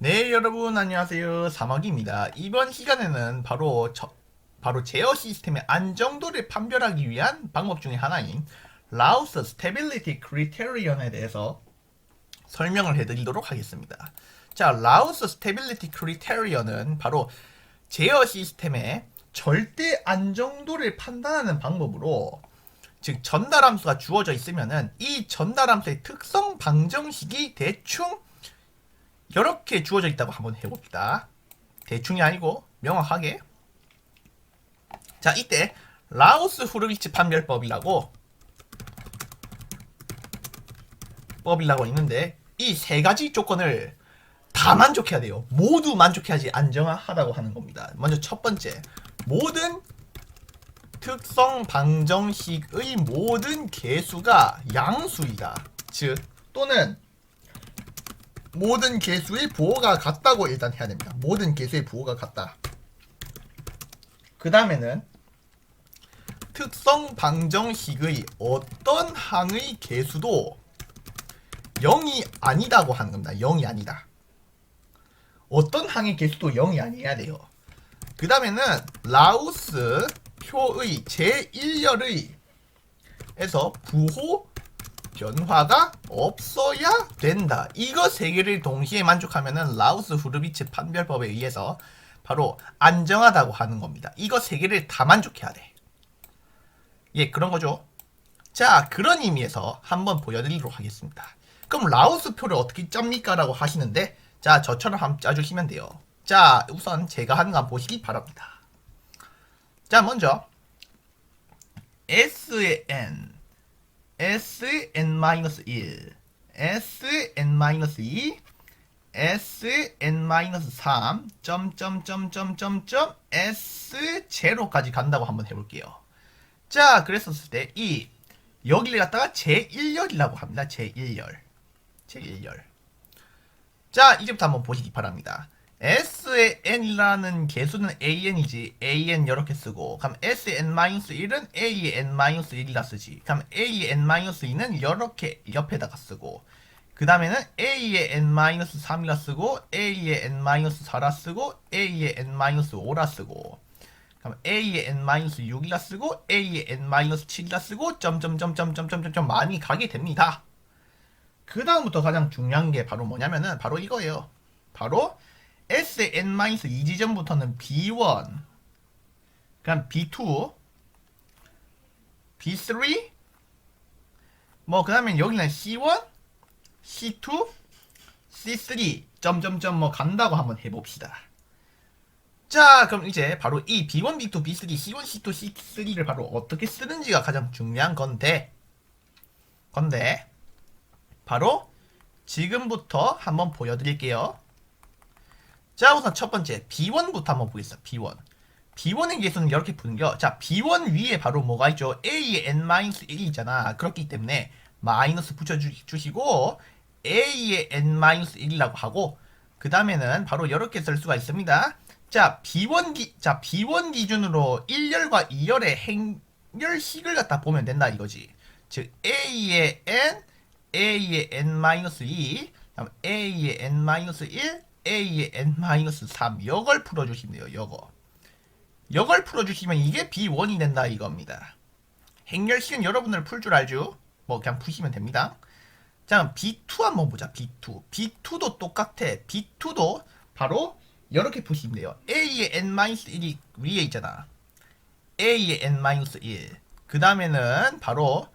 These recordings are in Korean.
네, 여러분 안녕하세요. 사막입니다. 이번 시간에는 바로 저, 바로 제어 시스템의 안정도를 판별하기 위한 방법 중에 하나인 라우스 스테빌리티 크리테리언에 대해서 설명을 해드리도록 하겠습니다. 자, 라우스 스테빌리티 크리테리언은 바로 제어 시스템의 절대 안정도를 판단하는 방법으로 즉 전달 함수가 주어져 있으면은 이 전달 함수의 특성 방정식이 대충 이렇게 주어져 있다고 한번 해봅시다. 대충이 아니고 명확하게. 자, 이때 라우스 후르비치 판별법이라고 법이라고 있는데 이 세 가지 조건을 다 만족해야 돼요. 모두 만족해야지 안정하다고 하는 겁니다. 먼저 첫 번째, 모든 특성 방정식의 모든 개수가 양수이다. 즉 또는 모든 개수의 부호가 같다고 일단 해야 됩니다. 모든 개수의 부호가 같다. 그 다음에는 특성 방정식의 어떤 항의 개수도 0이 아니다고 하는 겁니다. 0이 아니다. 어떤 항의 개수도 0이 아니어야 돼요. 그 다음에는 라우스 표의 제1열의 에서 부호 변화가 없어야 된다. 이거 세 개를 동시에 만족하면은 라우스 후르비츠 판별법에 의해서 바로 안정하다고 하는 겁니다. 이거 세 개를 다 만족해야 돼. 예, 그런 거죠. 자, 그런 의미에서 한번 보여드리도록 하겠습니다. 그럼 라우스 표를 어떻게 짭니까? 라고 하시는데, 자, 저처럼 한번 짜주시면 돼요. 자, 우선 제가 하는 거 보시기 바랍니다. 자, 먼저, S의 N, Sn-1, Sn-2, Sn-3, 점점점점점점 S0까지 간다고 한번 해볼게요. 자, 그랬었을 때 이 여기를 갖다가 제1열이라고 합니다. 제1열. 제1열. 자, 이제부터 한번 보시기 바랍니다. S의 n이라는 개수는 an이지 an 이렇게 쓰고 그럼 S의 n-1은 A의 n-1이라 쓰지. 그럼 A의 n-2는 이렇게 옆에다가 쓰고 그 다음에는 A의 n-3이라 쓰고 A의 n-4라 쓰고 A의 n-5라 쓰고 그럼 A의 n-6이라 쓰고 A의 n-7이라 쓰고 점점점점점점점 많이 가게 됩니다. 그 다음부터 가장 중요한 게 바로 뭐냐면은 바로 이거예요. 바로 S의 n-2 지점부터는 B1, 그럼 B2, B3, 뭐 그 다음에 여기는 C1, C2, C3 점점점 뭐 간다고 한번 해봅시다. 자, 그럼 이제 바로 이 B1, B2, B3, C1, C2, C3를 바로 어떻게 쓰는지가 가장 중요한 건데, 건데 바로 지금부터 한번 보여드릴게요. 자, 우선 첫 번째 B1부터 한번 보겠습니다. B1. B1의 개수는 이렇게 푸는겨. 자, B1 위에 바로 뭐가 있죠? A의 n-1이잖아. 그렇기 때문에 마이너스 붙여주시고 A의 n-1이라고 하고 그 다음에는 바로 이렇게 쓸 수가 있습니다. 자, B1 기, 자, B1 기준으로 1열과 2열의 행렬식을 갖다 보면 된다 이거지. 즉, A의 n, A의 n-2, 그다음 A의 n-1, A의 n-3 이걸 풀어주시면 돼요. 이거. 이걸 풀어주시면 이게 B1이 된다 이겁니다. 행렬식은 여러분들 풀 줄 알죠? 뭐 그냥 푸시면 됩니다. 자 B2 한번 보자. B2. B2도 똑같아. B2도 바로 이렇게 푸시면 돼요. A의 n-1이 위에 있잖아. A의 n-1. 그 다음에는 바로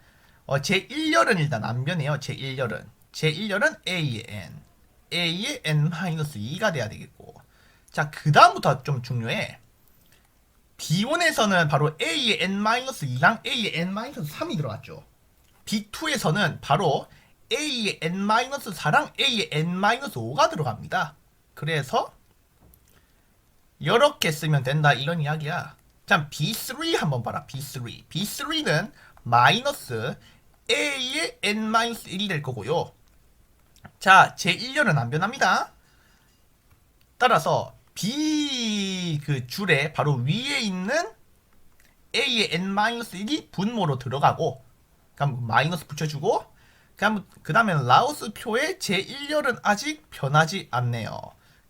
어, 제1열은 일단 안 변해요. 제1열은. 제1열은 A의 n. A의 n-2가 돼야 되겠고. 자 그 다음부터 좀 중요해. B1에서는 바로 A의 n-2랑 A의 n-3이 들어갔죠. B2에서는 바로 A의 n-4랑 A의 n-5가 들어갑니다. 그래서 이렇게 쓰면 된다 이런 이야기야. 자 B3 한번 봐라 B3 B3는 마이너스 A의 n-1이 될 거고요 자, 제1열은 안 변합니다. 따라서 B 그 줄에 바로 위에 있는 A의 n-1이 분모로 들어가고 그럼 마이너스 붙여주고 그 다음에 라우스 표의 제1열은 아직 변하지 않네요.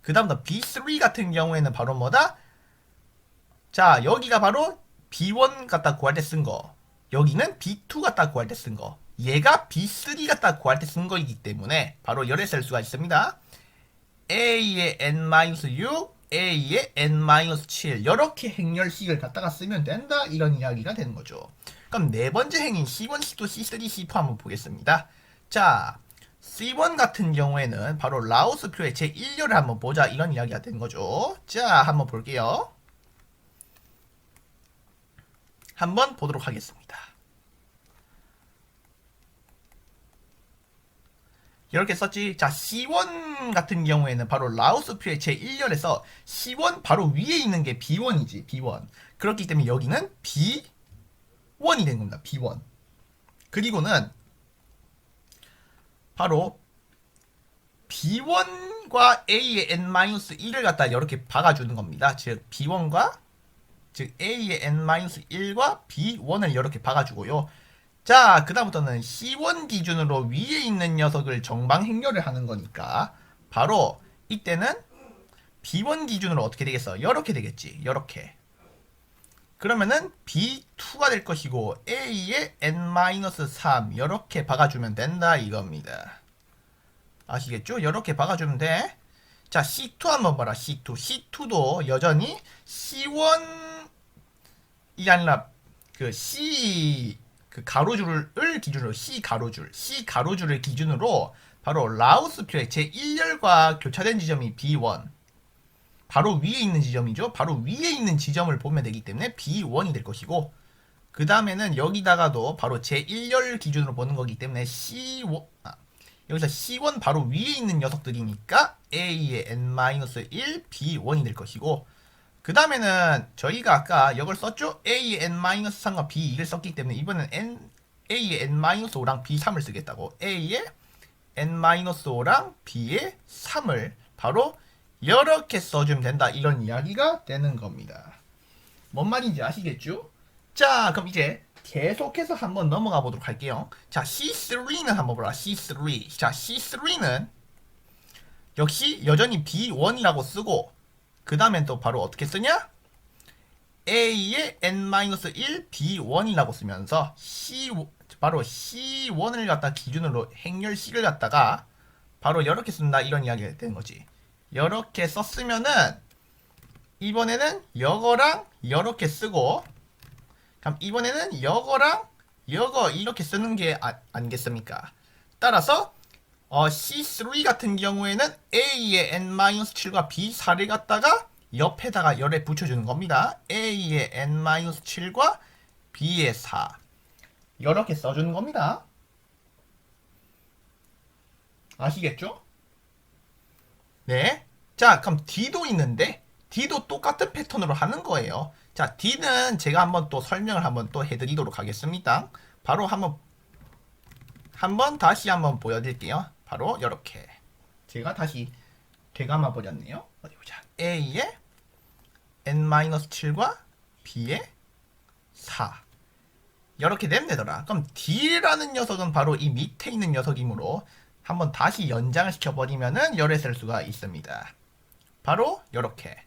그 다음부터 B3 같은 경우에는 바로 뭐다? 자, 여기가 바로 B1 갖다 구할 때 쓴 거. 여기는 B2 갖다 구할 때 쓴 거. 얘가 B3 갖다 구할 때 쓴 거이기 때문에 바로 열에 쓸 수가 있습니다. A의 N-6, A의 N-7 이렇게 행렬식을 갖다가 쓰면 된다 이런 이야기가 되는 거죠. 그럼 네 번째 행인 C1, C2, C3, C4 한번 보겠습니다. 자, C1 같은 경우에는 바로 라오스표의 제1열을 한번 보자 이런 이야기가 되는 거죠. 자, 한번 볼게요. 한번 보도록 하겠습니다. 이렇게 썼지. 자, C1 같은 경우에는 바로 라오스표의 제1열에서 C1 바로 위에 있는 게 B1이지. B1. 그렇기 때문에 여기는 B1이 된 겁니다. B1. 그리고는 바로 B1과 A의 N-1을 갖다 이렇게 박아주는 겁니다. 즉, B1과 즉 A의 N-1과 B1을 이렇게 박아주고요. 자, 그 다음부터는 C1 기준으로 위에 있는 녀석을 정방 행렬을 하는 거니까 바로 이때는 B1 기준으로 어떻게 되겠어? 이렇게 되겠지. 이렇게. 그러면은 B2가 될 것이고 A의 N-3 이렇게 박아주면 된다 이겁니다. 아시겠죠? 이렇게 박아주면 돼. 자, C2 한번 봐라. C2. C2도 여전히 C1이 아니라 그 C 그 가로줄을 기준으로 C 가로줄, C 가로줄을 기준으로 바로 라우스표의 제1열과 교차된 지점이 B1. 바로 위에 있는 지점이죠. 바로 위에 있는 지점을 보면 되기 때문에 B1이 될 것이고 그 다음에는 여기다가도 바로 제1열 기준으로 보는 거기 때문에 C1 아, 여기서 C1 바로 위에 있는 녀석들이니까 A의 N-1, B1이 될 것이고 그 다음에는 저희가 아까 이걸 썼죠? A의 N-3과 B2를 썼기 때문에 이번엔 N, A의 N-5랑 B3을 쓰겠다고. A의 N-5랑 B의 3을 바로 이렇게 써주면 된다. 이런 이야기가 되는 겁니다. 뭔 말인지 아시겠죠? 자 그럼 이제 계속해서 한번 넘어가 보도록 할게요. 자 C3는 한번 보라. C3 자 C3는 역시 여전히 B1이라고 쓰고 그 다음엔 또 바로 어떻게 쓰냐? A의 N-1, B1이라고 쓰면서 C, 바로 C1을 갖다 기준으로 행렬식을 갖다가 바로 이렇게 쓴다 이런 이야기가 되는 거지. 이렇게 썼으면은 이번에는 여거랑 이렇게 쓰고 그럼 이번에는 여거랑 여거 이렇게 쓰는 게 아, 아니겠습니까? 따라서 어, C3 같은 경우에는 A의 N-7과 B4를 갖다가 옆에다가 열에 붙여주는 겁니다. A의 N-7과 B의 4 이렇게 써주는 겁니다. 아시겠죠? 네. 자, 그럼 D도 있는데 D도 똑같은 패턴으로 하는 거예요. 자, D는 제가 한번 또 설명을 한번 또 해드리도록 하겠습니다. 바로 한번 한번 다시 한번 보여드릴게요. 바로 이렇게 제가 다시 되감아 버렸네요. 어디 보자. A의 n-7과 B의 4 이렇게 되면 되더라. 그럼 D라는 녀석은 바로 이 밑에 있는 녀석이므로 한번 다시 연장을 시켜버리면은 열에 쓸 수가 있습니다. 바로 이렇게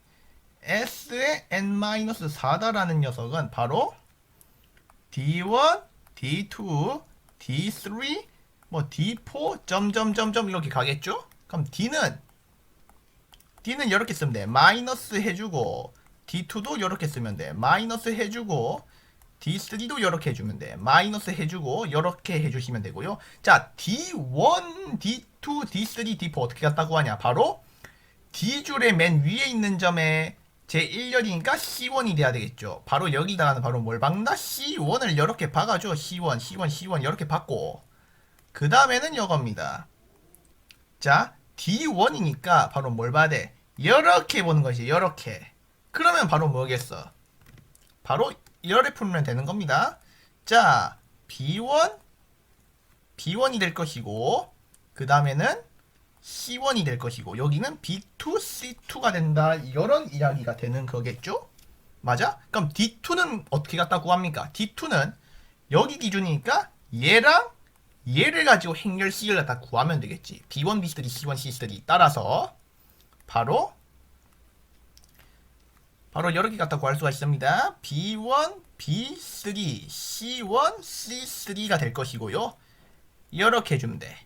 S의 n-4다라는 녀석은 바로 D1, D2, D3, 뭐 D4 점점점점 이렇게 가겠죠? 그럼 D는 D는 이렇게 쓰면 돼. 마이너스 해주고 D2도 이렇게 쓰면 돼. 마이너스 해주고 D3도 이렇게 해주면 돼. 마이너스 해주고 이렇게 해주시면 되고요. 자 D1, D2, D3, D4 어떻게 갔다고 하냐? 바로 D줄의 맨 위에 있는 점에 제1열이니까 C1이 돼야 되겠죠. 바로 여기다가는 바로 뭘 박나? C1을 이렇게 박아줘. C1, C1, C1 이렇게 박고 그 다음에는 이겁니다. 자, D1이니까 바로 뭘 봐야 돼? 이렇게 보는 것이 이렇게. 그러면 바로 뭐겠어? 바로 이렇게 풀면 되는 겁니다. 자, B1, B1이 될 것이고, 그 다음에는 C1이 될 것이고, 여기는 B2, C2가 된다. 이런 이야기가 되는 거겠죠? 맞아? 그럼 D2는 어떻게 갖다 구합니까? D2는 여기 기준이니까 얘랑 얘를 가지고 행렬식을 갖다 구하면 되겠지. B1, B3, C1, C3 따라서 바로 바로 여러 개 갖다 구할 수가 있습니다. B1, B3, C1, C3가 될 것이고요. 이렇게 해주면 돼.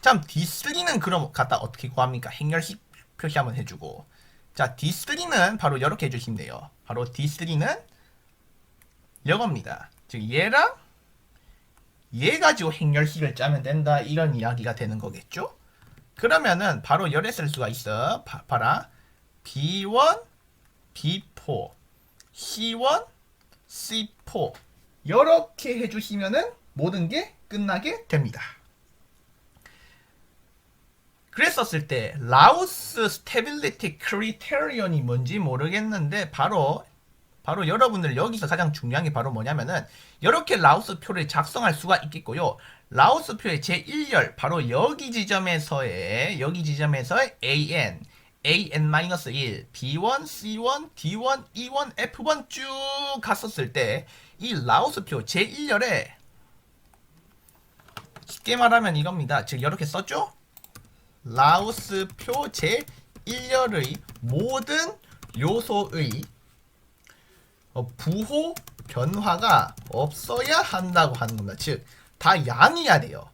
참 D3는 그럼 갖다 어떻게 구합니까? 행렬식 표시 한번 해주고 자 D3는 바로 이렇게 해주시면 돼요. 바로 D3는 이겁니다. 즉 얘랑 얘 가지고 행렬식을 짜면 된다 이런 이야기가 되는 거겠죠? 그러면은 바로 열에 쓸 수가 있어. 봐, 봐라. B1, B4, C1, C4 이렇게 해주시면은 모든 게 끝나게 됩니다. 그랬었을 때 라우스 스테빌리티 크리테리언이 뭔지 모르겠는데 바로 바로 여러분들 여기서 가장 중요한 게 바로 뭐냐면은 이렇게 라우스 표를 작성할 수가 있겠고요. 라우스 표의 제1열 바로 여기 지점에서의 여기 지점에서의 AN AN-1, B1, C1, D1, E1, F1 쭉 갔었을 때 이 라우스 표 제1열에 쉽게 말하면 이겁니다. 즉 이렇게 썼죠? 라우스 표 제1열의 모든 요소의 어, 부호 변화가 없어야 한다고 하는 겁니다. 즉, 다 양이야 돼요.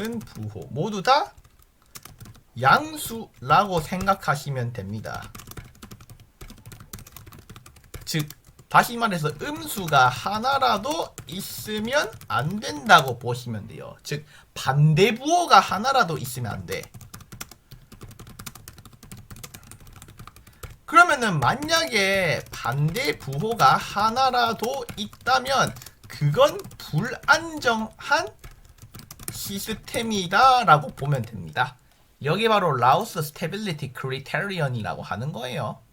은 부호 모두 다 양수라고 생각하시면 됩니다. 즉 다시 말해서 음수가 하나라도 있으면 안 된다고 보시면 돼요. 즉 반대 부호가 하나라도 있으면 안 돼. 그러면은 만약에 반대 부호가 하나라도 있다면 그건 불안정한 시스템이다 라고 보면 됩니다. 여기 바로 라우스 스테빌리티 크리테리언이라고 하는 거예요.